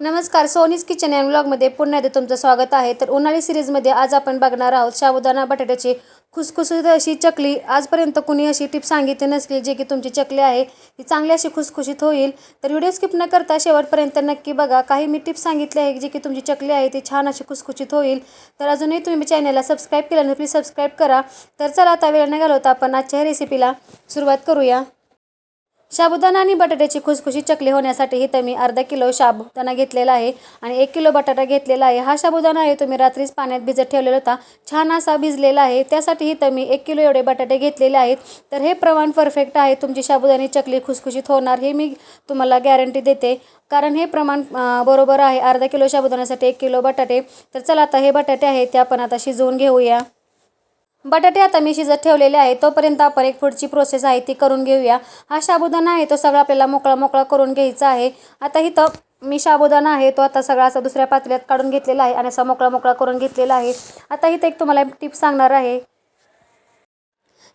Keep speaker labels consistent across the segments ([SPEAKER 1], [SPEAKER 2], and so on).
[SPEAKER 1] नमस्कार सोनीज kitchen and ब्लॉगमध्ये पुन्हा एकदा तुमचं स्वागत आहे. तर उन्हाळी सिरीजमध्ये आज आपण बघणार आहोत साबुदाणा बटाट्याची खुसखुशीत अशी चकली. आजपर्यंत कुणी अशी टिप सांगितली नसली जे की तुमची चकली आहे ती चांगली अशी खुसखुशीत होईल. तर व्हिडिओ स्किप न करता शेवटपर्यंत नक्की बघा. काही मी टिप्स सांगितले आहे जे की तुमची चकली आहे ती छान अशी खुसखुशीत होईल. तर अजूनही तुम्ही चॅनलला सबस्क्राईब केलं नाही प्लीज सबस्क्राईब करा. तर चला आता वेळ न घालवता आपण आजच्या रेसिपीला सुरुवात करूया. साबुदाणा आणि बटाट्याची खुसखुशी चकली होण्यासाठी इथं मी अर्धा किलो साबुदाणा घेतलेला आहे आणि एक किलो बटाटा घेतलेला आहे. हा साबुदाणा आहे तुम्ही रात्रीच पाण्यात भिजत ठेवलेला होता. छान असा भिजलेला आहे. त्यासाठी इथं मी एक किलो एवढे बटाटे घेतलेले आहेत. तर हे प्रमाण परफेक्ट आहे. तुमची साबुदाणी चकली खुसखुशीत होणार हे मी तुम्हाला गॅरंटी देते. कारण हे प्रमाण बरोबर आहे. अर्धा किलो साबुदाण्यासाठी एक किलो बटाटे. तर चला आता हे बटाटे आहेत ते आपण आता शिजवून घेऊया. बटाटे आता मी शिजत ठेवलेले आहे तोपर्यंत आपण एक पुढची प्रोसेस आहे ती करून घेऊया. हा साबुदाणा आहे तो सगळा आपल्याला मोकळा मोकळा करून घ्यायचा आहे. आता इथं मी साबुदाणा आहे तो आता सगळा असा दुसऱ्या पातळ्यात काढून घेतलेला आहे आणि असा मोकळा मोकळा करून घेतलेला आहे. आता इथं एक तुम्हाला टिप सांगणार आहे.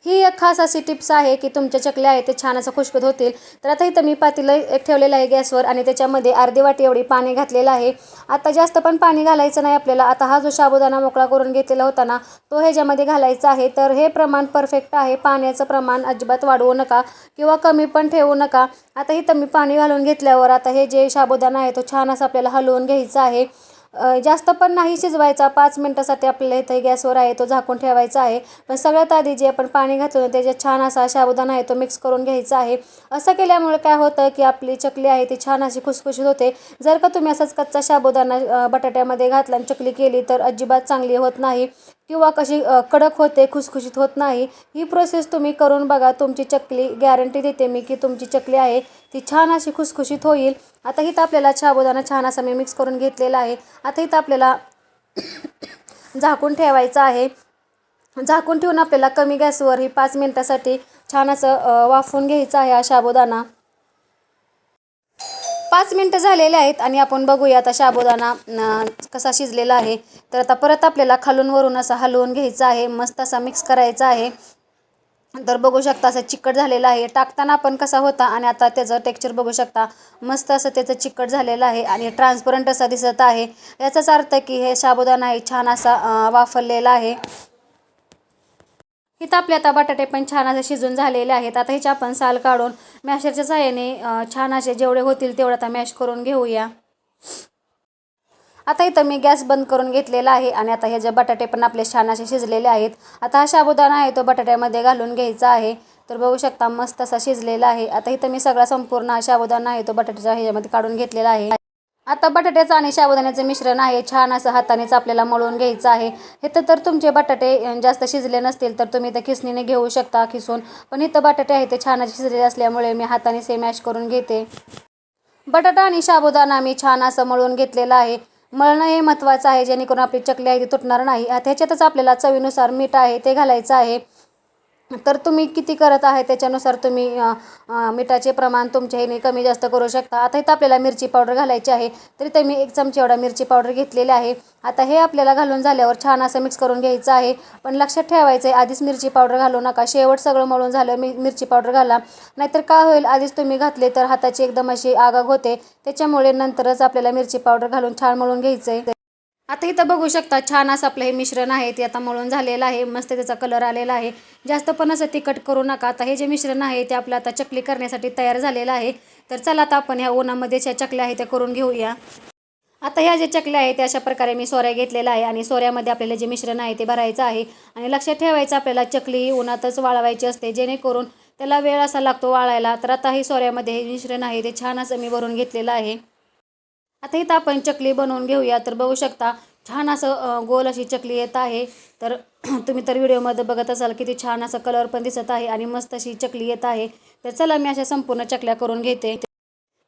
[SPEAKER 1] ही एक खास अशी टिप्स आहे की तुमच्या चकल्या आहेत ते छान असं खुशकत होतील. तर आता इथं मी पातेलं एक ठेवलेलं आहे गॅसवर आणि त्याच्यामध्ये अर्धी वाटी एवढी पाणी घातलेलं आहे. आता जास्त पण पाणी घालायचं नाही आपल्याला. आता हा जो साबुदाणा मोकळा करून घेतलेला होता ना तो ह्याच्यामध्ये घालायचा आहे. तर हे प्रमाण परफेक्ट आहे. पाण्याचं प्रमाण अजिबात वाढवू नका किंवा कमी पण ठेवू नका. आता इथं मी पाणी घालून घेतल्यावर आता हे जे साबुदाणा आहे तो छान असं आपल्याला हलवून घ्यायचा आहे. जास्त पण नाही शिजवायचा. पाच मिनटासाठी आपल्याला इथे गॅसवर आहे तो झाकून ठेवायचा आहे. पण सगळ्यात आधी जे आपण पाणी घातलं त्याच्यात छान असा साबुदाणा आहे तो मिक्स करून घ्यायचा आहे. असं केल्यामुळे काय होतं की आपली चकली आहे ती छान अशी खुसखुशीत होते. जर का तुम्ही असाच कच्चा साबुदाणा बटाट्यामध्ये घातला आणि चकली केली तर अजिबात चांगली होत नाही. किंवा कशी कडक होते खुसखुशीत होत नाही ही प्रोसेस तुम्ही करून बघा. तुमची चकली गॅरंटी देते मी की तुमची चकली आहे ती छान अशी खुसखुशीत होईल. आता हिथं आपल्याला साबुदाणा छान असा मी मिक्स करून घेतलेला आहे. आता हिथं आपल्याला झाकून ठेवायचं आहे. झाकून ठेवून आपल्याला कमी गॅसवर ही पाच मिनटासाठी छान असं वाफवून घ्यायचं आहे हा साबुदाणा. पाच मिनटं झालेले आहेत आणि आपण बघूया आता साबुदाणा कसा शिजलेला आहे. तर आता परत आपल्याला खालून वरून असा हलवून घ्यायचा आहे मस्त असा मिक्स करायचा आहे. तर बघू शकता असं चिकट झालेलं आहे. टाकताना पण कसा होता आणि आता त्याचं टेक्स्चर बघू शकता. मस्त असं त्याचं चिकट झालेलं आहे आणि ट्रान्सपरंट असा दिसत आहे. याचाच अर्थ की हे साबुदाणा आहे छान असा वाफरलेला आहे. इथं आपले आता बटाटे पण छान असे शिजून झालेले आहेत. आता ह्याचे आपण साल काढून मॅशरच्या सहाय्याने छान असे जेवढे होतील तेवढं आता मॅश करून घेऊया. आता इथं मी गॅस बंद करून घेतलेला आहे आणि आता हे जे बटाटे पण आपले छान असे शिजलेले आहेत आता हा साबुदाणा आहे तो बटाट्यामध्ये घालून घ्यायचा आहे. तर बघू शकता मस्त असा शिजलेला आहे. आता इथं मी सगळा संपूर्ण हा साबुदाणा आहे तो बटाट्याच्या ह्याच्यामध्ये काढून घेतलेला आहे. आता बटाट्याचं आणि साबुदाण्याचं मिश्रण आहे. छान असं हातानेच आपल्याला मळून घ्यायचं आहे. इथं तर तुमचे बटाटे जास्त शिजले नसतील तर तुम्ही इथं खिसणीने घेऊ शकता खिसून. पण इथं बटाटे आहे ते छान शिजलेले शिजले असल्यामुळे मी हाताने से मॅश करून घेते. बटाटा आणि साबुदाणा मी छान असं मळून घेतलेलं आहे. मळणं हे महत्त्वाचं आहे जेणेकरून आपली चकली आहे ती तुटणार नाही. आता ह्याच्यातच आपल्याला चवीनुसार मीठ आहे ते घालायचं आहे. तर तुम्ही किती करत आहे? त्याच्यानुसार तुम्ही मिठाचे प्रमाण तुमच्या ह्याने कमी जास्त करू शकता. आता इथं आपल्याला मिरची पावडर घालायची आहे. तरी ते मी एक चमचे एवढा मिरची पावडर घेतलेली आहे. आता हे आपल्याला घालून झाल्यावर छान असं मिक्स करून घ्यायचं आहे. पण लक्षात ठेवायचं आहे आधीच मिरची पावडर घालू नका. शेवट सगळं मळून झालं मी मिरची पावडर घाला. नाहीतर काय होईल? आधीच तुम्ही घातले तर हाताची एकदम अशी आगाग होते. त्याच्यामुळे नंतरच आपल्याला मिरची पावडर घालून छान मळून घ्यायचं आहे आता इथं बघू शकता छान असं आपलं हे मिश्रण आहे ते आता मळून झालेलं आहे मस्त त्याचा कलर आलेला आहे. जास्त पण असं तिखट करू नका. आता हे जे मिश्रण आहे ते आपलं आता चकली करण्यासाठी तयार झालेलं आहे. तर चला आता आपण ह्या उन्हामध्ये ज्या चकल्या आहेत त्या करून घेऊया. आता ह्या ज्या चकल्या आहेत त्या अशा प्रकारे मी सोऱ्या घेतलेला आहे आणि सोऱ्यामध्ये आपल्याला जे मिश्रण आहे ते भरायचं आहे. आणि लक्षात ठेवायचं आपल्याला चकली ही उन्हातच वाळवायची असते जेणेकरून त्याला वेळ असा लागतो वाळायला. तर आता हे सोऱ्यामध्ये हे मिश्रण आहे ते छान असं मी भरून घेतलेलं आहे. आता इथं आपण चकली बनवून घेऊया. तर बघू शकता छान असं गोल अशी चकली येत आहे. तर तुम्ही तर व्हिडिओमध्ये बघत असाल किती छान असं कलर पण दिसत आहे आणि मस्त अशी चकली येत आहे. तर चला मी अशा संपूर्ण चकल्या करून घेते.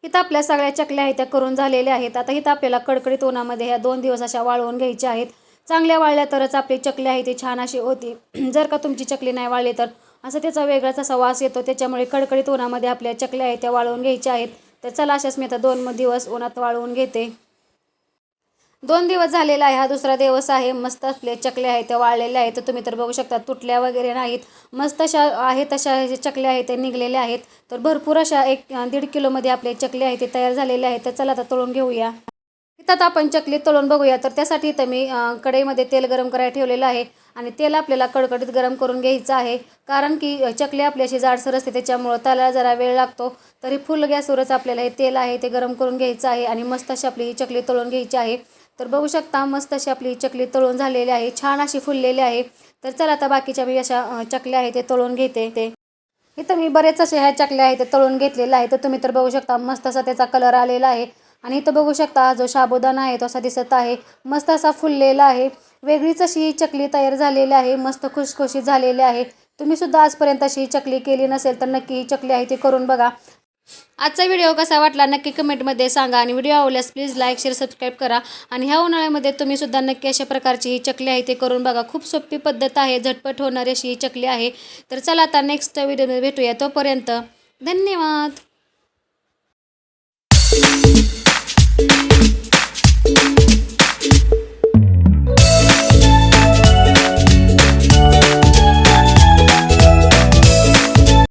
[SPEAKER 1] इथं आपल्या सगळ्या चकल्या आहेत त्या करून झालेल्या आहेत. आता इथं आपल्याला कडकडीत उन्हामध्ये ह्या दोन दिवस अशा वाळवून घ्यायच्या आहेत. चांगल्या वाळल्या तरच आपली चकली आहे ती छान अशी होती. जर का तुमची चकली नाही वाळली तर असं त्याचा वेगळाच असा वास येतो. त्याच्यामुळे कडकडीत उन्हामध्ये आपल्या चकल्या आहेत त्या वाळवून घ्यायच्या आहेत. तर चला अशाच मी आता दोन दिवस उन्हात वाळवून घेते. दोन दिवस झालेला आहे. हा दुसरा दिवस आहे. मस्त आपले चकल्या आहेत त्या वाळलेल्या आहेत. तर तुम्ही तर बघू शकता तुटल्या वगैरे नाहीत. मस्त अशा आहेत अशा जे चकल्या आहेत ते निघलेल्या आहेत. तर भरपूर अशा एक दीड किलोमध्ये आपले चकले आहेत ते तयार झालेले आहेत. तर चला आता तळून घेऊया. त्यात आपण चकली तळून बघूया. तर त्यासाठी इथं मी कढईमध्ये तेल गरम करायला ठेवलेलं आहे आणि तेल आपल्याला कडकडीत गरम करून घ्यायचं आहे. कारण की चकली आपली अशी जाडसर असते त्याच्यामुळं त्याला जरा वेळ लागतो. तरी फुल गॅसवरच आपल्याला हे तेल आहे ते गरम करून घ्यायचं आहे आणि मस्त अशी आपली ही चकली तळून घ्यायची आहे. तर बघू शकता मस्त अशी आपली ही चकली तळून झालेली आहे. छान अशी फुललेली आहे. तर चला आता बाकीच्या मी अशा चकल्या आहे ते तळून घेते ते. इथं मी बरेच असे ह्या चकल्या आहेत ते तळून घेतलेल्या आहे तर तुम्ही तर बघू शकता मस्त असा त्याचा कलर आलेला आहे. आणि इथं बघू शकता जो शाबुदाना आहे तो असा दिसत आहे. मस्त असा फुललेला आहे. वेगळीच अशी ही चकली तयार झालेली आहे. मस्त खुशखुशी झालेली आहे. तुम्ही सुद्धा आजपर्यंत अशी चकली केली नसेल तर नक्की ही चकली आहे ती करून बघा. आजचा व्हिडिओ कसा वाटला नक्की कमेंटमध्ये सांगा आणि व्हिडिओ आवडल्यास प्लीज लाईक शेअर सबस्क्राईब करा. आणि ह्या उन्हाळ्यामध्ये तुम्ही सुद्धा नक्की अशा प्रकारची ही चकली आहे ते करून बघा. खूप सोपी पद्धत आहे झटपट होणारी अशी ही चकली आहे. तर चला आता नेक्स्ट व्हिडिओमध्ये भेटूया. तोपर्यंत धन्यवाद.